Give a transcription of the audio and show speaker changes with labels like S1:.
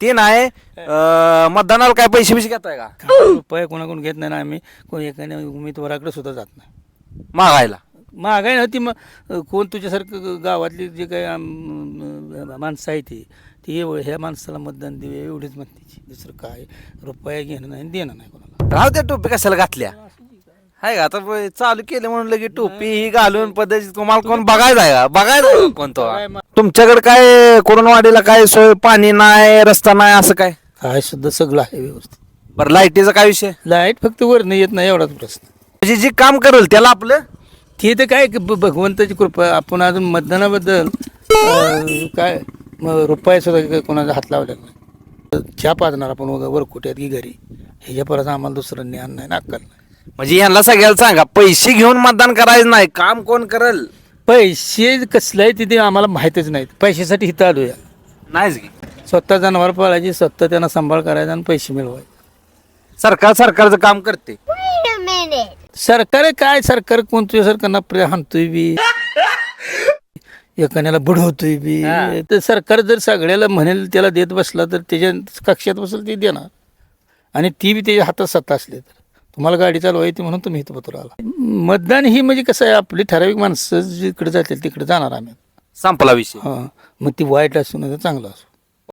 S1: ते नाही अं, मतदानाला काय पैसे बिशे घेताय का?
S2: रुपये कोणाकडून घेत नाही ना आम्ही. कोणी एखाद्या उमेदवाराकडे सुद्धा जात नाही.
S1: मागायला.
S2: महागाई नव्हती मग अ, कोण तुझ्यासारखं गावातली जे काही आम- माणसं आहे ती ती ह्या माणसाला मतदान देऊ एवढीच म्हणते दुसरं काय? रुपया घेणं नाही आणि देणं नाही कोणाला.
S1: राहू त्या टोपी कशाला घातल्या? हाय का? आता प- चालू केले म्हणून लगे टोपी ही घालून पद्धती तुम्हाला कोण बघायचं आहे का? बघायचं आहे का कोण तो?
S2: काय मा-
S1: तुमच्याकडे काय कोरोनावाडीला काय सोय पाणी नाही रस्ता नाही असं काय?
S2: काय सुद्धा सगळं आहे व्यवस्थित.
S1: बरं लाईटीचा काय विषय?
S2: लाइट फक्त वरनं येत नाही एवढाच प्रश्न.
S1: म्हणजे जे काम करेल त्याला आपलं?
S2: ते तर काय ब- भगवंताची कृपा आपण अजून मतदानाबद्दल अ, काय म- रुपये सुद्धा कोणाचा हात लावलेला नाही. चहा पाजणार आपण वगैरे वरकुट्यात की घरी. ह्याच्या परत आम्हाला दुसरं ज्ञान नाही ना अक्कल नाही.
S1: म्हणजे यांना सगळ्याला सांगा पैसे घेऊन मतदान करायचं नाही काम कोण करल?
S2: पैसे कसलं आहे तिथे आम्हाला माहीतच नाहीत. पैशासाठी इथं आलो या.
S1: नाहीच की.
S2: स्वतः जनावर पाळायची स्वतः त्यांना सांभाळ करायचा आणि पैसे मिळवायचे.
S1: सरकार सरकारचं काम करते.
S2: सरकार काय? सरकार कोण तुझ्या सरकारना प्रे हाणतोय बी. एखाद्याला बुडवतोय बी. तर सरकार जर सगळ्याला म्हणेल त्याला देत बसला तर त्याच्या कक्षात बसेल ते देणार. आणि ती बी त्याच्या हातात सत्ता असली तर. तुम्हाला गाडी चालवायची म्हणून तुम्ही इथं पत्र आला. मतदान ही म्हणजे कसं आहे आपली ठराविक माणसं जिकडे जातील तिकडे जाणार आम्ही.
S1: संपला विषय.
S2: हां मग ती वाईट असू तर चांगलं असू.